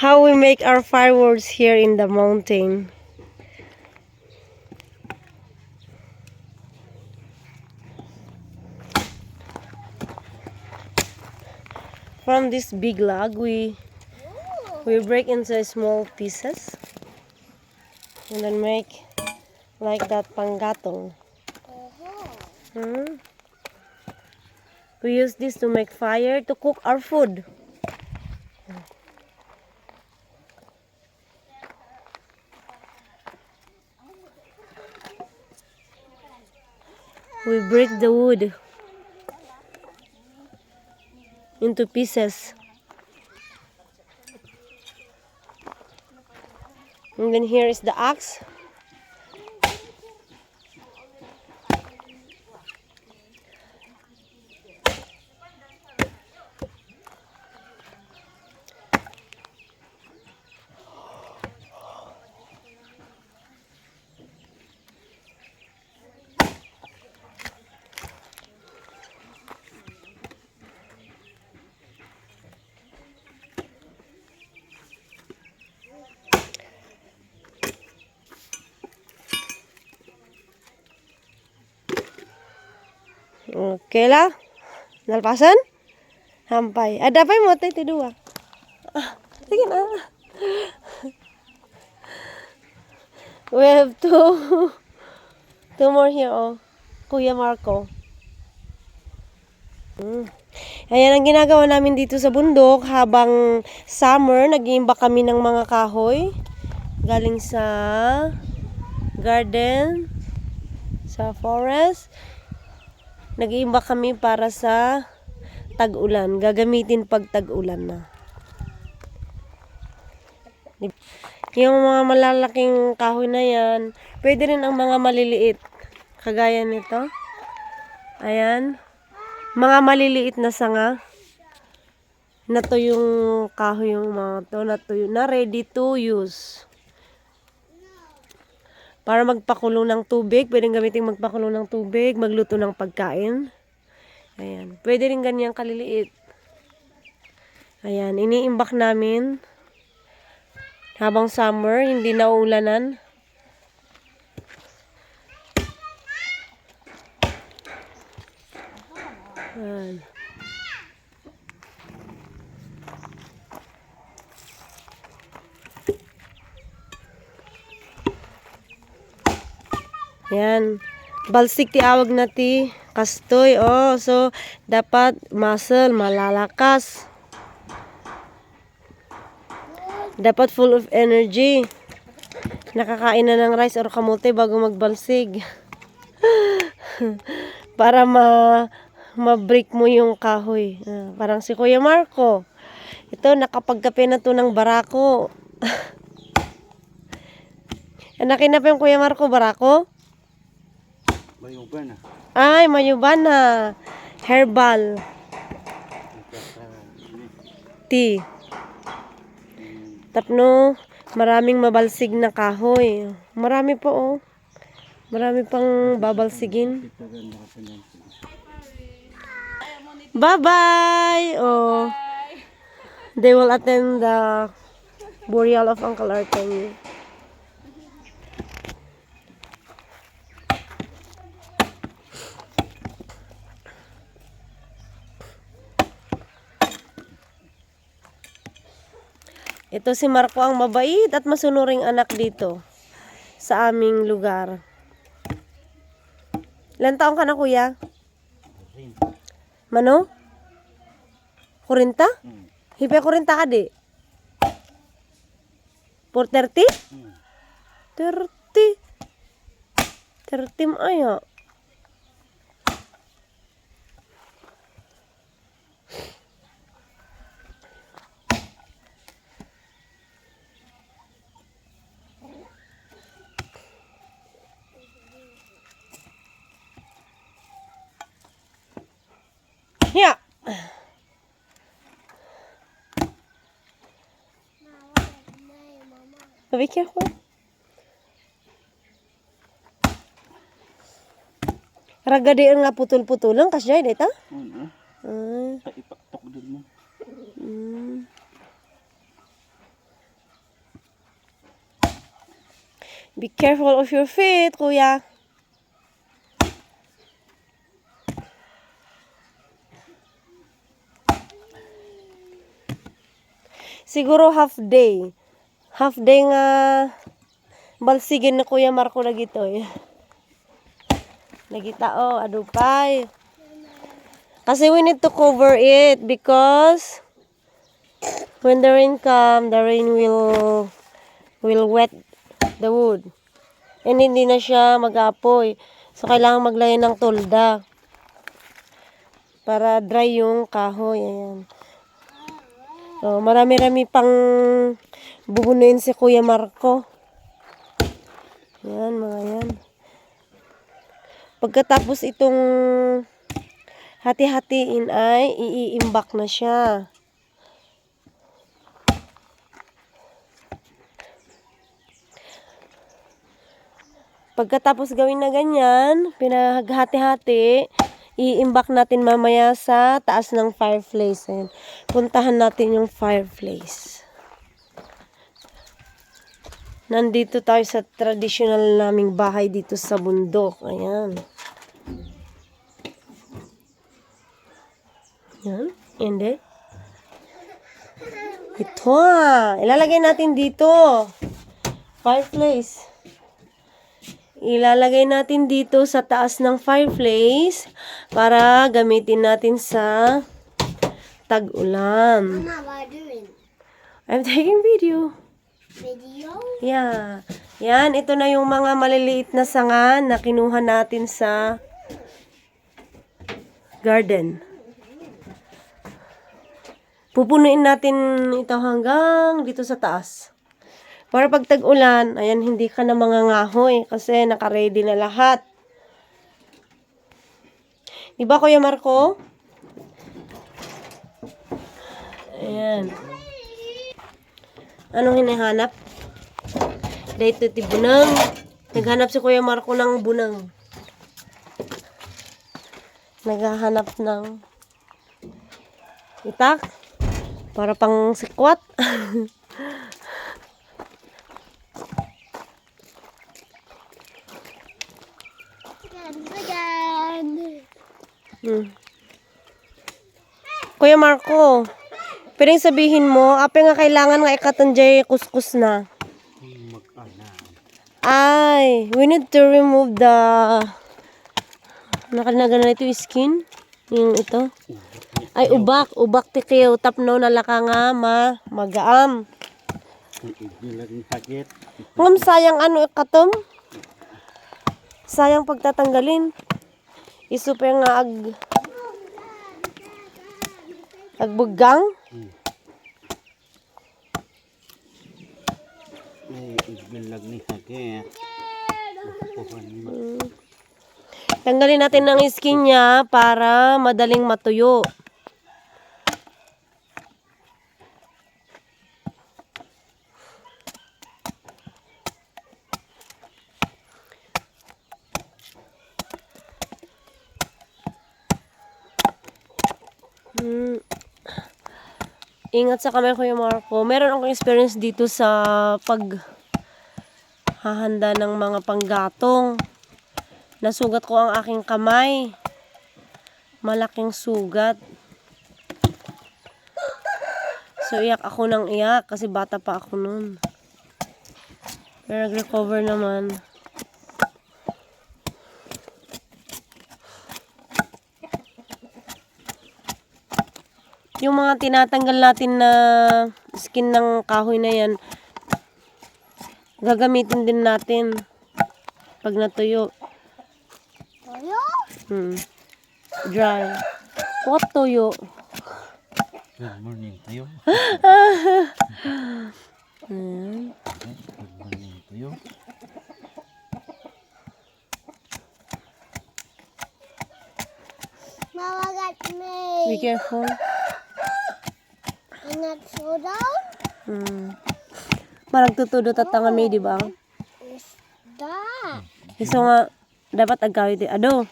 how we make our fireworks here in the mountain. From this big log, we we break into small pieces and then make like that panggatong. Hmm? We use this to make fire to cook our food. We break the wood into pieces. And then here is the axe. Ada pa mo tayo dua. Ah, sige na. We have two. Two more here, oh. Kuya Marco. Mm. Ayan ang ginagawa namin dito sa bundok habang summer, nag-iimba kami ng mga kahoy galing sa garden, sa forest. Nag-iimba kami para sa tag-ulan. Gagamitin pag tag-ulan na. Yung mga malalaking kahoy na yan, pwede rin ang mga maliliit. Kagaya nito. Ayan. Mga maliliit na sanga. Na to yung kahoy yung mga to. Na, to, na ready to use. Para magpakulo ng tubig. Pwedeng gamitin magpakulo ng tubig. Magluto ng pagkain. Ayan. Pwede rin ganyang kaliliit. Ayan. Iniimbak namin. Habang summer, hindi na ulanan. Ayan. Yan. Balsik ti awag na ti kastoy. Oh, so dapat muscle malalakas. Dapat full of energy. Nakakain na ng rice or kamote bago magbalsig. Para ma ma-break mo yung kahoy. Ah, parang si Kuya Marco. Ito, nakapagkape na to ng barako. Anakin na pa yung Kuya Marco, barako? Bayuban na. Ay, mayubana. Herbal. Tea. Tapno, maraming mabalsig na kahoy. Marami po, oh. Marami pang babalsigin. Bye-bye! Oh. They will attend the burial of Uncle Artemi. Ito si Marco ang mabait at masunuring anak dito sa aming lugar. Ilan taong ka na kuya? Mano? Kurinta? Hmm. Hipe kurinta ka di? Por 30? Hmm. 30. 30 ayo. Ya. Ragadiin nga putol-putol lang kasi putul-putul lang hmm. kasih hmm. Be careful of your feet, kuya. Siguro half day. Half day nga balsigin na Kuya Marco lagi to eh. Lagi tao, adupay. Kasi we need to cover it because when the rain come, the rain will will wet the wood. And hindi na siya mag-apoy. So, kailangan maglagay ng tolda. Para dry yung kahoy. Ayan. So, marami-rami pang bubunuin si Kuya Marco. Yan, mga yan. Pagkatapos itong hati-hatiin ay iiimbak na siya. Pagkatapos gawin na ganyan, pinaghati-hati, iimbak natin mamaya sa taas ng fireplace. Ayan. Puntahan natin yung fireplace. Nandito tayo sa traditional naming bahay dito sa bundok. Ayan. Yan. Hindi. Ito ah. Ilalagay natin dito. Fireplace. Ilalagay natin dito sa taas ng fireplace para gamitin natin sa doing? I'm taking video. Video? Yeah. Yan, ito na yung mga maliliit na sanga na kinuha natin sa garden. Pupunuin natin ito hanggang dito sa taas. Para pag tag-ulan, ayan, hindi ka na mangangahoy kasi nakaready na lahat. Di ba, Kuya Marco? Ayan. Anong hinahanap? Dito ti bunang. Naghanap si Kuya Marco ng bunang. Naghahanap ng itak para pang sikwat. Kuya Marco, pwedeng sabihin mo, apa nga kailangan nga ikatanjay kuskus na. Ay, we need to remove the nakanaga na ito yung skin. Yung ito. Ay, ubak. Ubak ti. Tapno na laka nga ma. Magaam. Ngam sayang ano ikatom. Sayang pagtatanggalin. Isupe nga ag agbugang. Iigilan ng sakit. Upuhan mo. Tanggalin natin ang skin niya para madaling matuyo. Hmm. Ingat sa kamay Kuya Marco. Meron akong experience dito sa pag hahanda ng mga panggatong. Nasugat ko ang aking kamay. Malaking sugat. So, iyak ako ng iyak kasi bata pa ako nun. Pero nag-recover naman. Yung mga tinatanggal natin na skin ng kahoy na yan, gagamitin din natin pag natuyo. Toyo? Hmm. Dry. What toyo? Good morning tayo. Hmm. Good morning tayo. Mama got Be me. careful. I'm not slow down. Hmm. Marag tutudot at nga may, di ba? That? Iso nga, dapat agkawit di ado.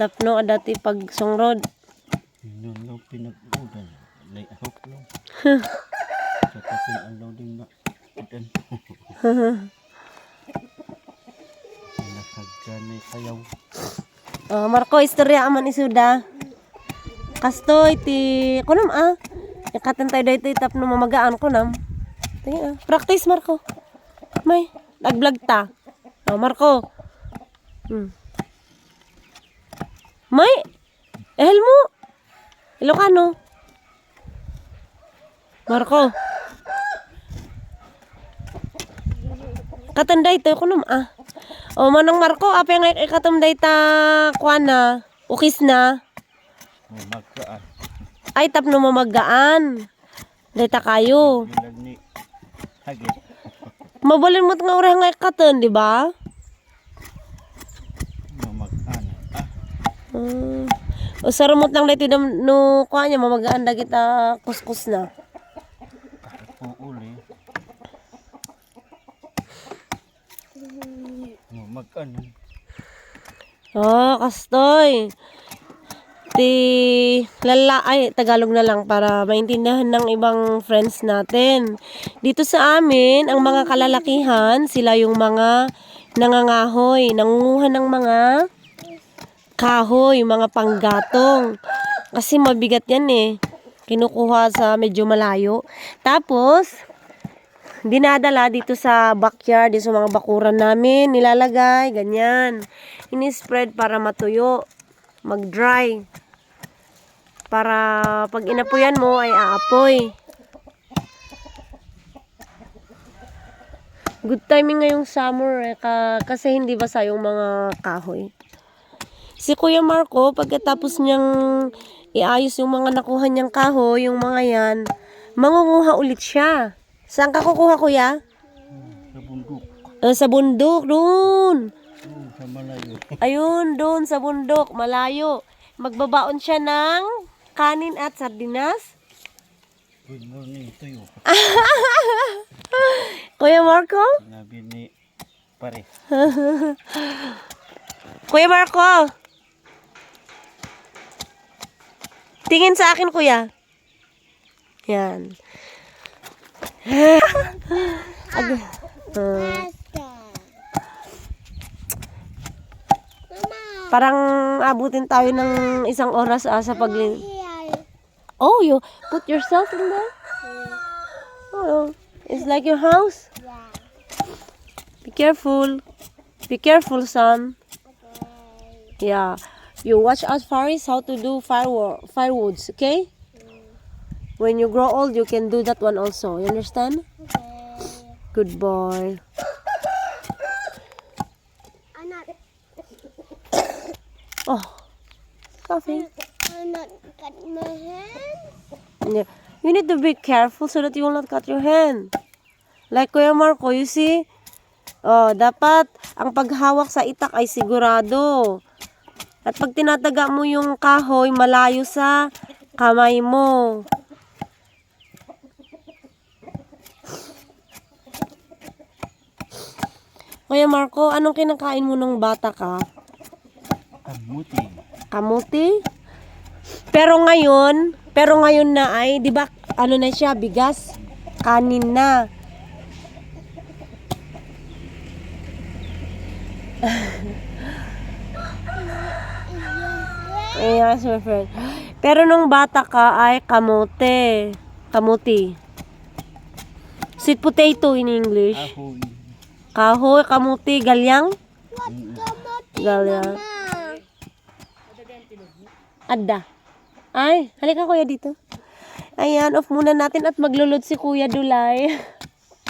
Tapno adati pag songrod. Yun lang pinag-udan. Lay ahok lang. Sa tapin alaw din ba? Kudan. Nakagani kayaw. Oh, Marco, istorya aman isuda. Kastoy ti kunam ah. Ikatan tayo dito itap no mamagaan kunam. Tingin ah. Practice Marco. May nag-vlog ta. Oh, Marco. Hmm. May ehel mo. Ilocano. Marco. Katanday tayo kunam ah. O manong Marco, apa nga ikatamday ta kuana, ukis na. Magkaan. Ay tap no mamagaan. Dayta kayo. Mabalin mo nga ura nga ikatan, di ba? Mamagaan. Ah, Hmm. O sarumot lang dito dam no kuanya mamagaan da kita kuskus na. uuli. Mamagaan. Oh, kastoy. Ti lala ay Tagalog na lang para maintindihan ng ibang friends natin. Dito sa amin, ang mga kalalakihan, sila yung mga nangangahoy, nangunguha ng mga kahoy, mga panggatong. Kasi mabigat yan eh. Kinukuha sa medyo malayo. Tapos, dinadala dito sa backyard, dito sa mga bakuran namin, nilalagay, ganyan. Ini-spread para matuyo, mag-dry. Para pag inapuyan mo ay aapoy. Good timing ngayong summer eh, ka, kasi hindi basa yung mga kahoy. Si Kuya Marco, pagkatapos niyang iayos yung mga nakuha niyang kahoy, yung mga yan, mangunguha ulit siya. Saan ka kukuha, Kuya? Sa bundok. Eh, sa bundok, doon. Sa malayo. Ayun, doon sa bundok, malayo. Magbabaon siya ng kanin at sardinas. Good morning to you. Kuya Marco? Sinabi ni pare. Kuya Marco! Tingin sa akin, kuya. Yan. Ag-. Mama, parang abutin tayo ng isang oras ah, sa paglin... Oh, you put yourself in there? Oh, it's like your house. Yeah. Be careful. Be careful, son. Okay. Yeah. You watch out, Faris, how to do firewo- firewoods, okay? When you grow old, you can do that one also. You understand? Okay. Good boy. Oh. I'm not, Oh, coughing. I'm not cut my hand. You need to be careful so that you will not cut your hand. Like Kuya Marco, you see? Oh, dapat ang paghawak sa itak ay sigurado. At pag tinataga mo yung kahoy, malayo sa kamay mo. Kuya Marco, anong kinakain mo nung bata ka? Kamuti. Kamuti? Pero ngayon, pero ngayon na ay, 'di ba, ano na siya, bigas, kanin na. Yes, my friend. Pero nung bata ka ay kamote. Kamuti. Sweet potato in English. Ahoy. Kahoy, kamuti, galyang. What the Galyang. mama? Adda. Ay, halika kuya dito. Ayan, off muna natin at maglulod si Kuya Dulay.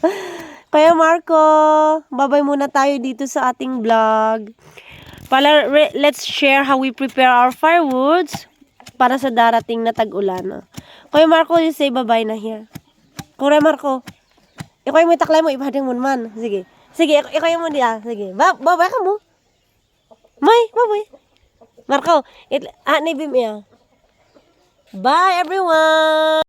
Kuya Marco, babay muna tayo dito sa ating vlog. Pala, re- let's share how we prepare our firewoods para sa darating na tag-ulan. Kuya Marco, you say bye na here. Kuya Marco, ikaw yung may taklay mo, ibadang mo naman. Sige. Sige, ik- ikaw yung mo diya. Sige. Ba babay ka mo. May, babay. Marco, it, ah, nibim iya. Bye everyone!